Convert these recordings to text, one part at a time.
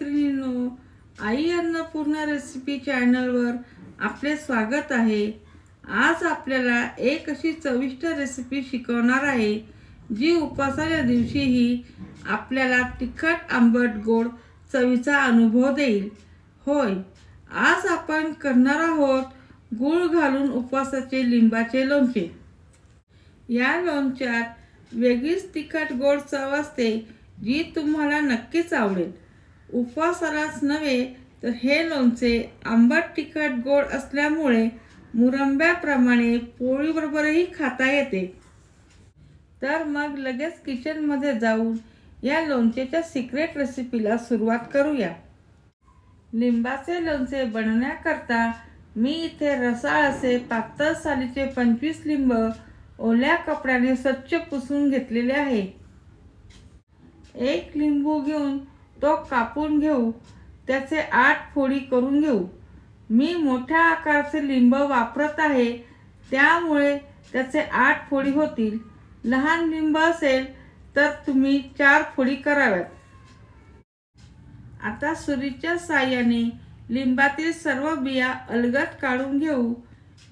मैत्रिणींनो आई अन्नपूर्णा रेसिपी चॅनलवर आपले स्वागत आहे. आज आपल्याला एक अशी चविष्ट रेसिपी शिकवणार आहे जी उपवासाच्या दिवशीही आपल्याला तिखट आंबट गोड चवीचा अनुभव देईल. होय आज आपण करणार आहोत गूळ घालून उपवासाचे लिंबाचे लोणचे. या लोणच्यात वेगळीच तिखट गोड चव असते जी तुम्हाला नक्कीच आवडेल. उपवासालाच नव्हे तर हे लोणचे आंबट तिखट गोड असल्यामुळे मुरंब्याप्रमाणे पोळीबरोबरही खाता येते. तर मग लगेच किचनमध्ये जाऊन या लोणचेच्या सिक्रेट रेसिपीला सुरुवात करूया. लिंबाचे लोणचे बनवण्याकरता मी इथे रसाळ असे पातळ सालीचे पंचवीस लिंब ओल्या कपड्याने स्वच्छ पुसून घेतलेले आहे. एक लिंबू घेऊन तो कापून घेऊ त्याचे आठ फोडी करून घेऊ. मी मोठ्या आकाराचे लिंब वापरत आहे त्यामुळे त्याचे आठ फोडी होतील. लहान लिंब असेल तर तुम्ही चार फोडी कराव्यात. आता सुरीच्या साह्याने लिंबातील सर्व बिया अलगद काढून घेऊ.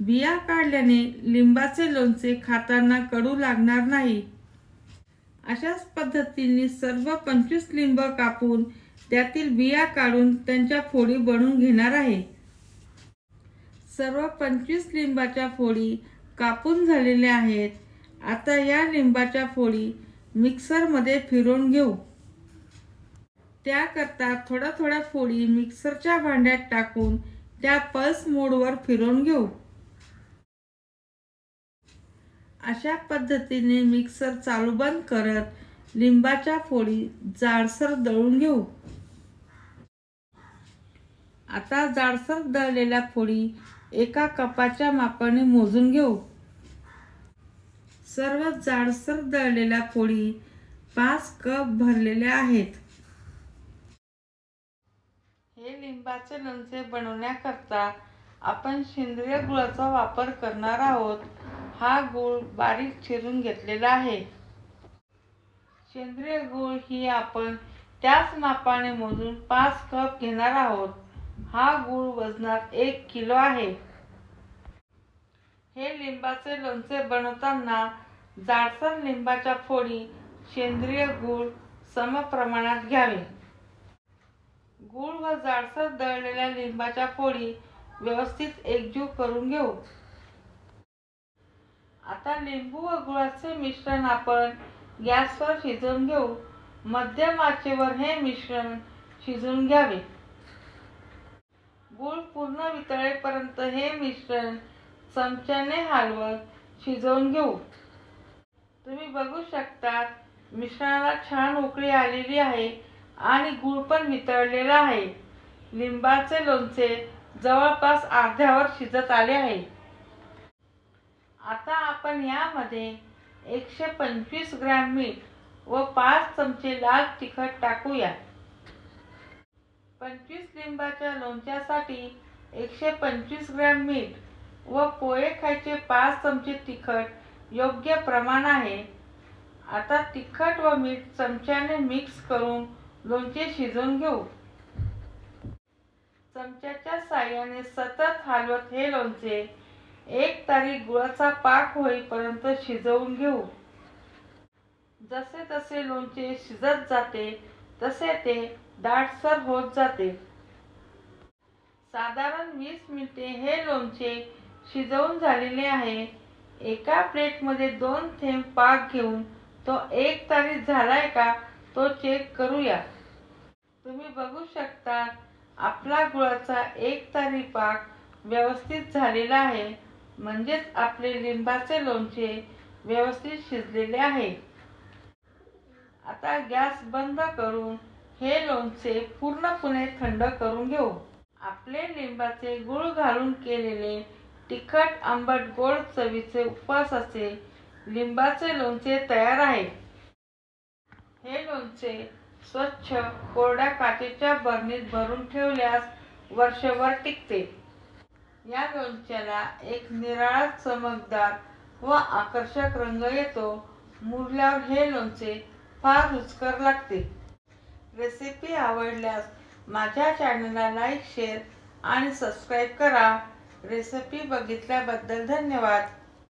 बिया काढल्याने लिंबाचे लोणचे खाताना कडू लागणार नाही. अशाच पद्धतीने सर्व पंचवीस लिंब कापून त्यातील बिया काढून त्यांच्या फोडी बनवून घेणार आहे. सर्व पंचवीस लिंबाच्या फोडी कापून झालेल्या आहेत. आता या लिंबाच्या फोडी मिक्सरमध्ये फिरवून घेऊ. त्याकरता थोड्या थोड्या फोडी मिक्सरच्या भांड्यात टाकून त्या पल्स मोडवर फिरवून घेऊ. अशा पद्धतीने मिक्सर चालू बंद करत लिंबाच्या फोडी जाडसर दळून घेऊ. आता जाडसर दळलेल्या फोडी एका कपाच्या मापाने मोजून घेऊ. सर्व जाडसर दळलेल्या फोडी पाच कप भरलेल्या आहेत. हे लिंबाचे लोणचे बनवण्याकरता आपण सेंद्रिय गुळाचा वापर करणार आहोत. हा गूळ बारीक चिरून घेतलेला आहे. सेंद्रिय गूळ ही आपण त्याच मापाने मोजून पाच कप घेणार आहोत. हा गूळ वजनात एक किलो आहे. हे लिंबाचे लोणचे बनवताना जाडसर लिंबाच्या फोडी सेंद्रिय गूळ समप्रमाणात घ्यावे. गूळ व जाडसर दळलेल्या लिंबाच्या फोडी व्यवस्थित एकजीव करून घेऊ. आता लिंबू व गुळाचे मिश्रण आपण गॅसवर शिजवून घेऊ. मध्यम आचेवर हे मिश्रण शिजवून घ्यावे. गूळ पूर्ण वितळेपर्यंत हे मिश्रण चमच्याने हलवत शिजवून घेऊ. तुम्ही बघू शकता मिश्रणाला छान उकळी आलेली आहे आणि गूळ पण वितळलेला आहे. लिंबाचे लोणचे जवळपास अर्ध्यावर शिजत आले आहे. आता आपण यामध्ये एकशे पंचवीस ग्रॅम मीठ व पाच चमचे लाल तिखट टाकूया. पंचवीस लिंबाच्या लोणच्यासाठी एकशे पंचवीस ग्रॅम मीठ व पोहे खायचे पाच चमचे तिखट योग्य प्रमाण आहे. आता तिखट व मीठ चमच्याने मिक्स करून लोणचे शिजवून घेऊ. चमच्याच्या साह्याने सतत हलवत हे लोणचे एक तारी गुळाचा पाक होईपर्यंत शिजवून घेऊ. जसे तसे लोणचे शिजत जाते तसे ते दाटसर होत जाते. साधारण वीस मिनिटे हे लोणचे शिजवून झालेले आहे. एका प्लेटमध्ये दोन थेंब पाक घेऊन तो एक तारी झालाय का तो चेक करूया. तुम्ही बघू शकता आपला गुळाचा एक तारी पाक व्यवस्थित झालेला आहे. म्हणजेच आपले लिंबाचे लोणचे व्यवस्थित शिजलेले आहे. आता गॅस बंद करून हे लोणचे पूर्णपणे थंड करून घेऊ. आपले लिंबाचे गुळ घालून केलेले तिखट आंबट गोड चवीचे उपवास असे लिंबाचे लोणचे तयार आहे. हे लोणचे स्वच्छ कोरड्या काचेच्या बरणीत भरून ठेवल्यास वर्षभर टिकते. या लोणच्याला एक निराळा चमकदार व आकर्षक रंग येतो. मुरल्यावर हे लोणचे फार रुचकर लागते. रेसिपी आवडल्यास माझ्या चॅनलला लाईक शेअर आणि सबस्क्राईब करा. रेसिपी बघितल्याबद्दल धन्यवाद.